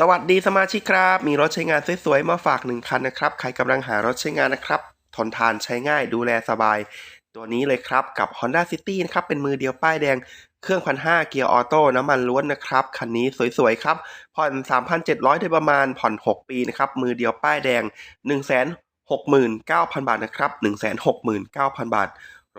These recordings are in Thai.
สวัสดีสมาชิกครับ มีรถใช้งานสวยๆมาฝากหนึ่งคันนะครับ ใครกำลังหารถใช้งานนะครับ ทนทานใช้ง่ายดูแลสบาย ตัวนี้เลยครับกับ Honda City นะครับ เป็นมือเดียวป้ายแดง เครื่องพันห้าเกียร์ออโต้น้ำมันล้วนนะครับ คันนี้สวยๆครับ ผ่อน 3,700โดยประมาณผ่อน 6 ปีนะครับ มือเดียวป้ายแดง 169,000 บาทนะครับ 169,000 บาท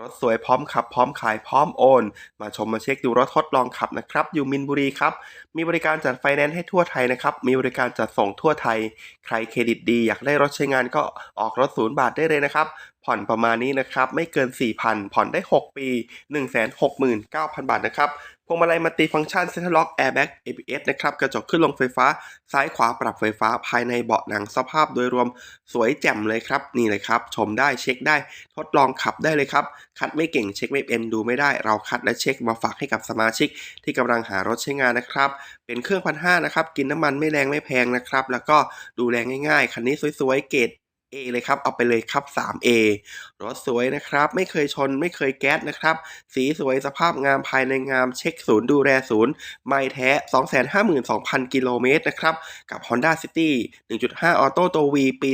รถสวยพร้อมขับ พร้อมขายพร้อมโอน มาชมมาเช็คดูรถทดลองขับนะครับ อยู่มินบุรีครับ มีบริการจัดไฟแนนซ์ให้ทั่วไทยนะครับ มีบริการจัดส่งทั่วไทย ใครเครดิตดี อยากได้รถใช้งานก็ออกรถศูนย์บาทได้เลยนะครับ ผ่อนประมาณนี้นะครับ ไม่เกิน 4,000 ผ่อนได้ 6 ปี 169,000 บาทนะครับพวงมาลัยมัลติฟังก์ชันเซ็นทรัลล็อกแอร์แบ็ก ABS นะครับกระจกขึ้นลงไฟฟ้า ซ้ายขวาปรับไฟฟ้าภายในเบาะหนังสภาพโดยรวมสวยแจ่มเลยครับ นี่เลยครับ ชมได้เช็คได้ ทดลองขับได้เลยครับ คัดไม่เก่งเช็คไม่เป็นดูไม่ได้ เราคัดและเช็คมาฝากให้กับสมาชิก ที่กำลังหารถใช้งานนะครับ เป็นเครื่องพันห้านะครับ กินน้ำมันไม่แรงไม่แพงนะครับ แล้วก็ดูแลง่ายๆ คันนี้สวยๆเกรด A เลยครับ เอาไปเลยครับ 3A รถสวยนะครับ ไม่เคยชนไม่เคยแก๊สนะครับ สีสวยสภาพงามภายในงามเช็คศูนย์ดูแลศูนย์ ไม่แท้ 252,000 กิโลเมตรนะครับ กับ Honda City 1.5 Auto ตัว V ปี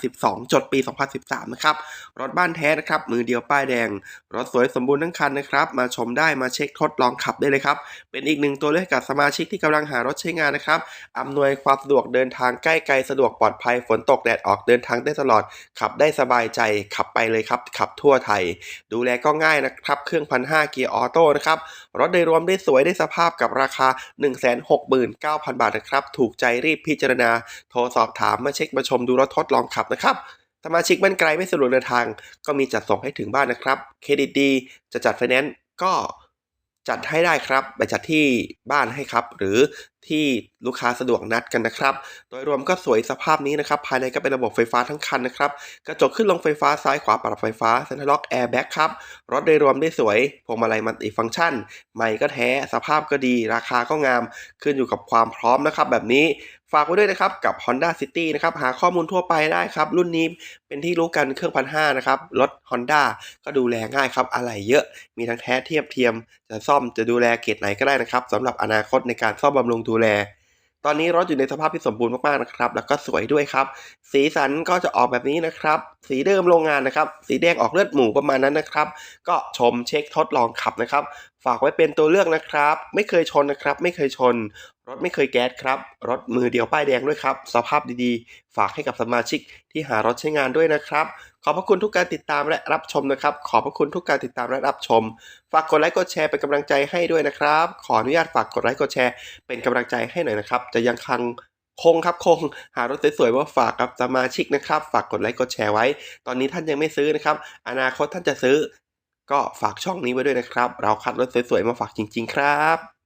2012 จดปี 2013 นะครับ รถบ้านแท้นะครับ มือเดียวป้ายแดง รถสวยสมบูรณ์ทั้งคันนะครับ มาชมได้มาเช็คทดลองขับได้เลยครับ เป็นอีกหนึ่งตัวเลือกกับสมาชิกที่กำลังหารถใช้งานนะครับอำนวยความสะดวกเดินทางใกล้ไกลสะดวกปลอดภัยฝนตกแดดออกเดินทางได้ตลอด ขับได้สบายใจขับไปเลยครับ ขับทั่วไทย ดูแลก็ง่ายนะครับ เครื่องพันห้าเกียร์ออโต้นะครับ รถโดยรวมได้สวยได้สภาพกับราคา 169,000 บาทนะครับ ถูกใจรีบพิจารณา โทรสอบถามมาเช็คมาชมดูรถทดลองขับนะครับสมาชิกบ้านไกลไม่สะดวกเดินทาง ก็มีจัดส่งให้ถึงบ้านนะครับ เครดิตดี จะจัดไฟแนนซ์ก็จัดให้ได้ครับ ไปจัดที่บ้านให้ครับ หรือ ที่ลูกค้าสะดวกนัดกันนะครับ โดยรวมก็สวยสภาพนี้นะครับ ภายในก็เป็นระบบไฟฟ้าทั้งคันนะครับ กระจกขึ้นลงไฟฟ้าซ้ายขวาปรับไฟฟ้าเซ็นทรัลล็อกแอร์แบ็กครับ รถโดยรวมได้สวย พวงมาลัยมัลติฟังก์ชัน ใหม่ก็แท้ สภาพก็ดี ราคาก็งาม ขึ้นอยู่กับความพร้อมนะครับ แบบนี้ ฝากไว้ด้วยนะครับ กับ Honda City นะครับ หาข้อมูลทั่วไปได้ครับ รุ่นนี้เป็นที่รู้กันเครื่องพันห้านะครับ รถ Honda ก็ดูแลง่ายครับ อะไหล่เยอะ มีทั้งแท้เทียบเทียม จะซ่อมจะดูแลเกรดไหนก็ได้นะครับสำหรับอนาคตในการซ่อมบำรุงดูแล ตอนนี้รถอยู่ในสภาพที่สมบูรณ์มากๆนะครับ แล้วก็สวยด้วยครับ สีสันก็จะออกแบบนี้นะครับ สีเดิมโรงงานนะครับ สีแดงออกเลือดหมูประมาณนั้นนะครับ ก็ชมเช็คทดลองขับนะครับ ฝากไว้เป็นตัวเลือกนะครับ ไม่เคยชนนะครับ ไม่เคยชน รถไม่เคยแก๊สครับ รถมือเดียวป้ายแดงด้วยครับ สภาพดีๆ ฝากให้กับสมาชิกที่หารถใช้งานด้วยนะครับ ขอบพระคุณทุกการติดตามและรับชมนะครับ ขอบพระคุณทุกการติดตามและรับชม ฝากกดไลค์กดแชร์เป็นกำลังใจให้ด้วยนะครับ ขออนุญาตฝากกดไลค์กดแชร์เป็นกำลังใจให้หน่อยนะครับ จะยังคังคงครับคงหารถสวยๆมาฝากกับสมาชิกนะครับ ฝากกดไลค์กดแชร์ไว้ ตอนนี้ท่านยังไม่ซื้อนะครับ อนาคตท่านจะซื้อ ก็ฝากช่องนี้ไว้ด้วยนะครับ เราคัดรถสวยๆมาฝากจริง ๆ ครับ